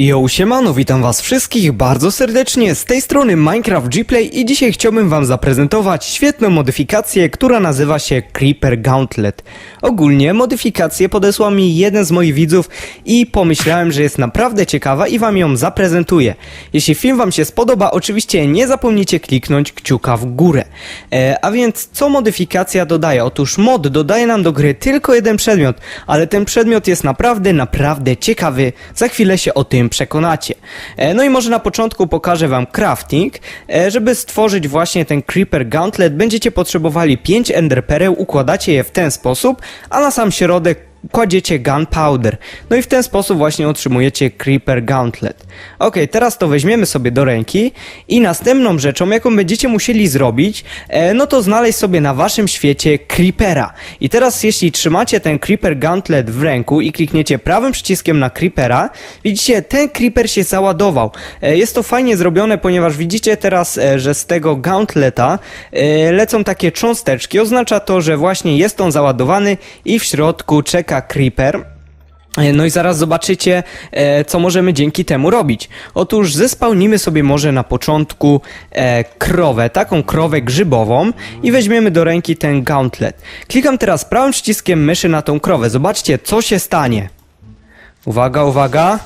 Yo, siemano, witam was wszystkich bardzo serdecznie, z tej strony Minecraft Gplay i dzisiaj chciałbym wam zaprezentować świetną modyfikację, która nazywa się Creeper Gauntlet. Ogólnie modyfikację podesłał mi jeden z moich widzów i pomyślałem, że jest naprawdę ciekawa i wam ją zaprezentuję. Jeśli film wam się spodoba, oczywiście nie zapomnijcie kliknąć kciuka w górę. E, a więc co modyfikacja dodaje? Otóż mod dodaje nam do gry tylko jeden przedmiot, ale ten przedmiot jest naprawdę, naprawdę ciekawy. Za chwilę się o tym przekonacie. E, No i może na początku pokażę wam crafting. E, Żeby stworzyć właśnie ten Creeper Gauntlet będziecie potrzebowali 5 Ender Pereł, układacie je w ten sposób, a na sam środek kładziecie gunpowder. No i w ten sposób właśnie otrzymujecie Creeper Gauntlet. Ok, teraz to weźmiemy sobie do ręki i następną rzeczą, jaką będziecie musieli zrobić, e, no to znaleźć sobie na waszym świecie Creepera. I teraz jeśli trzymacie ten Creeper Gauntlet w ręku i klikniecie prawym przyciskiem na Creepera, widzicie, ten Creeper się załadował. E, jest to fajnie zrobione, ponieważ widzicie teraz, e, że z tego Gauntleta e, lecą takie cząsteczki. Oznacza to, że właśnie jest on załadowany i w środku czeka Creeper. E, No i zaraz zobaczycie, e, co możemy dzięki temu robić. Otóż zespełnimy sobie może na początku e, krowę, taką krowę grzybową i weźmiemy do ręki ten gauntlet. Klikam teraz prawym przyciskiem myszy na tą krowę. Zobaczcie, co się stanie. Uwaga, uwaga.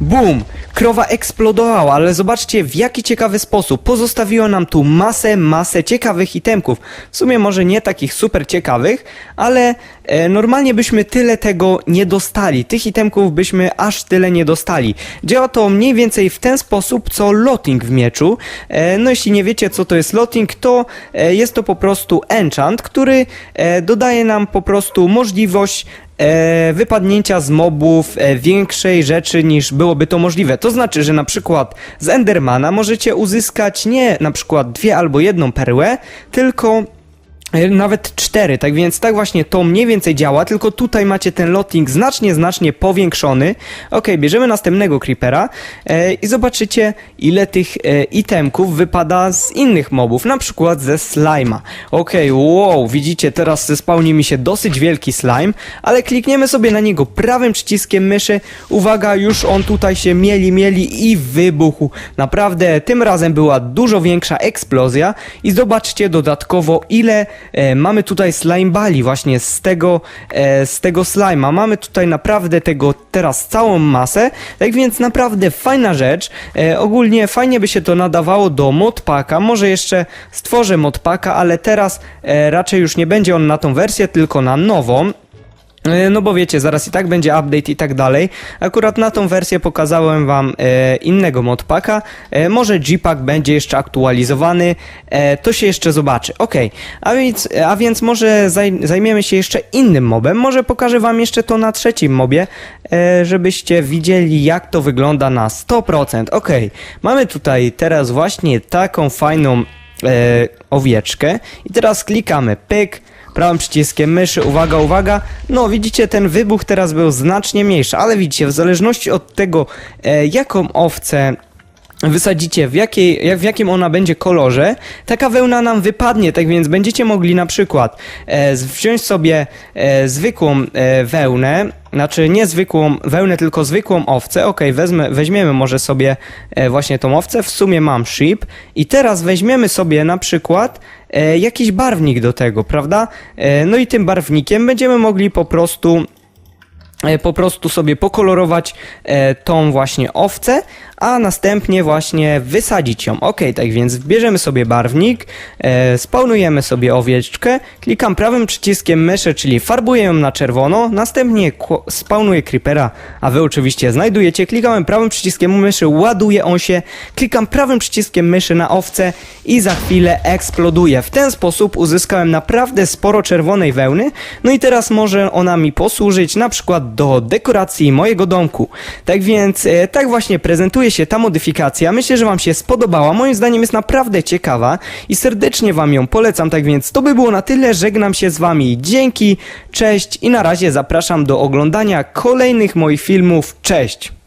Bum! Krowa eksplodowała, ale zobaczcie w jaki ciekawy sposób. Pozostawiła nam tu masę, masę ciekawych itemków. W sumie może nie takich super ciekawych, ale e, normalnie byśmy tyle tego nie dostali. Tych itemków byśmy aż tyle nie dostali. Działa to mniej więcej w ten sposób, co lotting w mieczu. E, no jeśli nie wiecie co to jest lotting, to e, jest to po prostu enchant, który e, dodaje nam po prostu możliwość e, wypadnięcia z mobów e, większej rzeczy niż byłoby to możliwe. To znaczy, że na przykład z Endermana możecie uzyskać nie na przykład dwie albo jedną perłę, tylko nawet cztery, tak więc tak właśnie to mniej więcej działa, tylko tutaj macie ten lotting znacznie, znacznie powiększony. Ok, bierzemy następnego creepera e, i zobaczycie ile tych e, itemków wypada z innych mobów, na przykład ze slima. Ok, wow, widzicie teraz zespałni mi się dosyć wielki slime, ale klikniemy sobie na niego prawym przyciskiem myszy. Uwaga, już on tutaj się mieli, mieli i wybuchł. Naprawdę, tym razem była dużo większa eksplozja i zobaczcie dodatkowo ile e, mamy tutaj slime bali właśnie z tego, e, z tego slima. Mamy tutaj naprawdę tego teraz całą masę, tak więc naprawdę fajna rzecz. E, ogólnie fajnie by się to nadawało do modpaka. Może jeszcze stworzę modpaka, ale teraz e, raczej już nie będzie on na tą wersję, tylko na nową. E, No bo wiecie, zaraz i tak będzie update i tak dalej. Akurat na tą wersję pokazałem wam e, innego modpaka. E, może G-Pack będzie jeszcze aktualizowany. E, to się jeszcze zobaczy. Ok, a więc, a więc może zaj, zajmiemy się jeszcze innym mobem. Może pokażę wam jeszcze to na trzecim mobie, e, żebyście widzieli jak to wygląda na 100%. Ok, mamy tutaj teraz właśnie taką fajną e, owieczkę i teraz klikamy pyk prawym przyciskiem myszy, uwaga, uwaga, no widzicie ten wybuch teraz był znacznie mniejszy, ale widzicie w zależności od tego e, jaką owcę wysadzicie, w, jakiej, jak, w jakim ona będzie kolorze, taka wełna nam wypadnie, tak więc będziecie mogli na przykład e, wziąć sobie e, zwykłą e, wełnę, znaczy nie zwykłą wełnę, tylko zwykłą owcę, ok, wezmę, weźmiemy może sobie e, właśnie tą owcę, w sumie mam sheep. I teraz weźmiemy sobie na przykład jakiś barwnik do tego, prawda? E, no i tym barwnikiem będziemy mogli po prostu e, po prostu sobie pokolorować e, tą właśnie owcę, a następnie właśnie wysadzić ją. Ok, tak więc bierzemy sobie barwnik, e, spawnujemy sobie owieczkę, klikam prawym przyciskiem myszy, czyli farbuję ją na czerwono, następnie spawnuję creepera, a wy oczywiście znajdujecie, klikamy prawym przyciskiem myszy, ładuje on się, klikam prawym przyciskiem myszy na owcę i za chwilę eksploduje. W ten sposób uzyskałem naprawdę sporo czerwonej wełny, no i teraz może ona mi posłużyć na przykład do dekoracji mojego domku. Tak więc, e, tak właśnie prezentuje się ta modyfikacja. Myślę, że Wam się spodobała. Moim zdaniem jest naprawdę ciekawa i serdecznie Wam ją polecam. Tak więc, to by było na tyle. Żegnam się z Wami. Dzięki, cześć i na razie zapraszam do oglądania kolejnych moich filmów. Cześć!